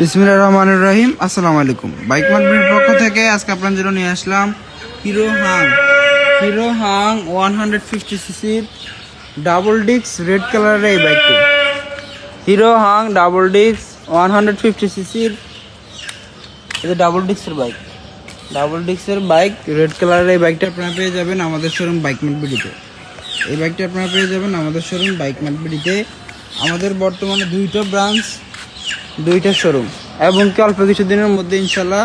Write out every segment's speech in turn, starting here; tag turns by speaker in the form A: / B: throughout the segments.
A: বিসমিল্লাহির রহমানির রহিম। আসসালামু আলাইকুম। বাইক মার্কেটের পক্ষ থেকে আজকে আপনার জন্য নিয়ে আসলাম Hero Hunk Hero Hunk one hundred fifty সিসির ডাবল ডিস্ক রেড কালারের এই বাইকটি। Hero Hunk double disc one hundred fifty সিসির এটা ডাবল ডিস্কের বাইক। ডাবল ডিস্কের বাইক রেড কালারের এই বাইকটা আপনারা পেয়ে যাবেন আমাদের শোরুম বাইক মার্কেটিতে এই বাইকটা আপনারা পেয়ে যাবেন আমাদের শোরুম বাইক মার্কেটিতে আমাদের বর্তমানে দুইটা ব্রাঞ্চ দুইটা শোরুম এবং কি অল্প কিছু দিনের মধ্যে ইনশাল্লাহ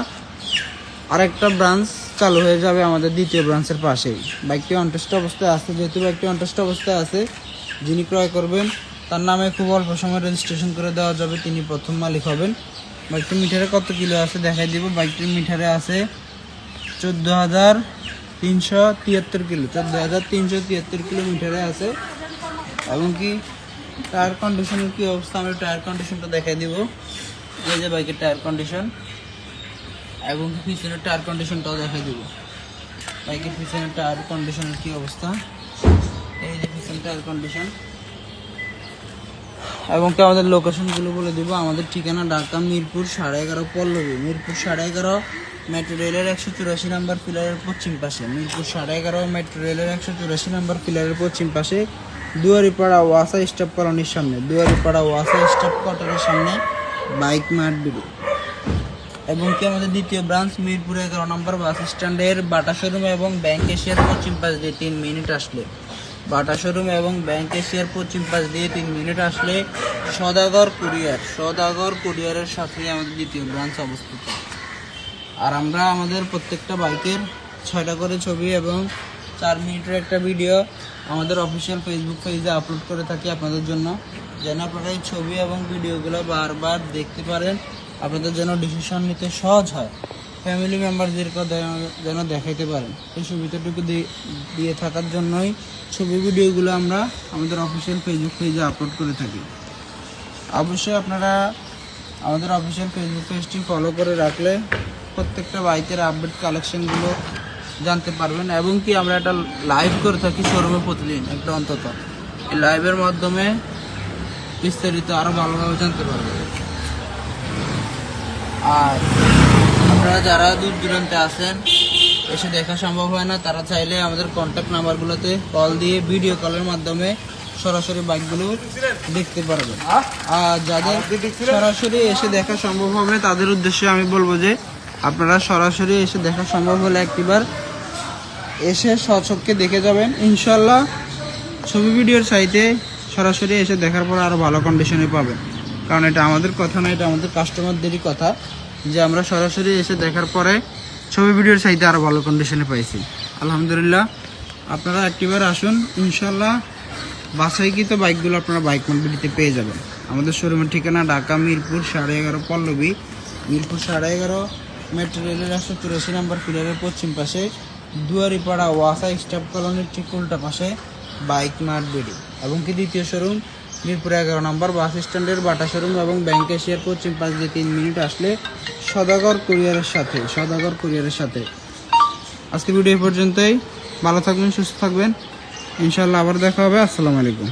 A: আরেকটা ব্রাঞ্চ চালু হয়ে যাবে আমাদের দ্বিতীয় ব্রাঞ্চের পাশেই। বাইকটি অনটেস্ট অবস্থায় আছে, যেহেতু বাইকটি অনটেস্ট অবস্থায় আছে, যিনি ক্রয় করবেন, তার নামে খুব অল্প সময় রেজিস্ট্রেশন করে দেওয়া যাবে, তিনি প্রথম মালিক হবেন। বাইকটির মিটারে কত কিলো আছে দেখাই দিব। বাইকটির মিটারে আছে চোদ্দ হাজার তিনশো তিয়াত্তর কিলো। চোদ্দ হাজার তিনশো তিয়াত্তর কিলোমিটারে আছে। এবং কি টায়ার কন্ডিশনের কি অবস্থা? আমরা টায়ার কন্ডিশনটা দেখাই দিব। এই যে বাইকের টায়ার কন্ডিশন এবং পিছনের টায়ার কন্ডিশনটাও দেখাই দিব। বাইকের পিছনের টায়ার কন্ডিশনের কি অবস্থা? এই যে পিছনের টায়ার কন্ডিশন এবং কি আমাদের লোকেশনগুলো বলে দিব? আমাদের ঠিকানা ঢাকা, মিরপুর, সাড়ে এগারো পল্লবী। মিরপুর সাড়ে এগারো মেট্রো রেলের একশো চুরাশি নাম্বার পিলারের পশ্চিম পাশে। মিরপুর সাড়ে এগারো মেট্রো রেলের একশো চুরাশি নাম্বার পিলারের পশ্চিম পাশে। দুয়ারিপাড়া ওয়াসা স্টাফ কলোনির সামনে। দুয়ারিপাড়া ওয়াসা স্টাফ কোয়ার্টারের সামনে বাইক মার্ট বিডি এবং কি আমাদের দ্বিতীয় ব্রাঞ্চ? মিরপুর এগারো নম্বর বাস স্ট্যান্ডের বাটা শোরুম এবং ব্যাংক এশিয়ার পশ্চিম পাশ দিয়ে তিন মিনিট আসলে। বাটা শোরুম এবং ব্যাংক এশিয়ার পশ্চিম পাশ দিয়ে তিন মিনিট আসলে সদাগর কুরিয়ার। সদাগর কুরিয়ারের সাথে আমাদের দ্বিতীয় ব্রাঞ্চ অবস্থিত। আর আমরা আমাদের প্রত্যেকটা বাইকের ছয়টা করে ছবি এবং চার মিনিটের একটা ভিডিও আমাদের অফিসিয়াল ফেসবুক পেজে আপলোড করে থাকি আপনাদের জন্য। যেন আপনারা এই ছবি এবং ভিডিওগুলো বারবার দেখতে পারেন, আপনাদের যেন ডিসিশন নিতে সহজ হয়। ফ্যামিলি মেম্বারদেরকে যেন দেখাইতে পারেন। এই সুবিধাটুকু দিয়ে থাকার জন্যই ছবি, ভিডিওগুলো আমরা আমাদের অফিসিয়াল ফেসবুক পেজে আপলোড করে থাকি। অবশ্যই আপনারা আমাদের অফিসিয়াল ফেসবুক পেজটি ফলো করে রাখলে প্রত্যেকটা বাইকের আপডেট কালেকশনগুলো জানতে পারবেন এবং কি আমরা একটা লাইভ করে থাকি শোরুমে প্রতিদিন একটা অন্তত। এই লাইভের মাধ্যমে বিস্তারিত আরও ভালোভাবে জানতে পারবেন। আর আপনারা যারা দূর দূরান্তে আছেন এসে দেখা সম্ভব হয় না তারা চাইলে আমাদের কন্ট্যাক্ট নাম্বারগুলোতে কল দিয়ে ভিডিও কলের মাধ্যমে সরাসরি বাইকগুলো দেখতে পারবেন। আর যাদের সরাসরি এসে দেখা সম্ভব হবে তাদের উদ্দেশ্যে আমি বলব যে আপনারা সরাসরি এসে দেখা সম্ভব হলে একটিবার এসে সচককে দেখে যাবেন। ইনশাল্লাহ ছবি ভিডিওর সাইটে সরাসরি এসে দেখার পর আরও ভালো কন্ডিশনে পাবেন। কারণ এটা আমাদের কথা না, এটা আমাদের কাস্টমারদেরই কথা যে আমরা সরাসরি এসে দেখার পরে ছবি ভিডিওর সাইটে আরও ভালো কন্ডিশনে পাইছি। আলহামদুলিল্লাহ, আপনারা একটিবার আসুন ইনশাল্লাহ বাসাইকৃত বাইকগুলো আপনারা বাইক মার্কেটিতে পেয়ে যাবেন। আমাদের শোরুমের ঠিকানা ঢাকা, মিরপুর, সাড়ে এগারো পল্লবী। মিরপুর সাড়ে এগারো মেট্রো রেলের একশো চুরাশি নম্বর পিলারের পশ্চিম পাশে। দুয়ারিপাড়া ওয়াসা স্টাফ কলোনির ঠিক উল্টা পাশে বাইক মার্ট বিডি। এবং কি দ্বিতীয় শোরুম? মিরপুর এগারো নম্বর বাস স্ট্যান্ডের বাটা শোরুম এবং ব্যাংক এশিয়ার পশ্চিম পাশ দিয়ে তিন মিনিট আসলে সদাগর কুরিয়ারের সাথে, সদাগর কুরিয়ারের সাথে। আজকে ভিডিও পর্যন্তই। ভালো থাকবেন, সুস্থ থাকবেন। ইনশাল্লাহ আবার দেখা হবে। আসসালামু আলাইকুম।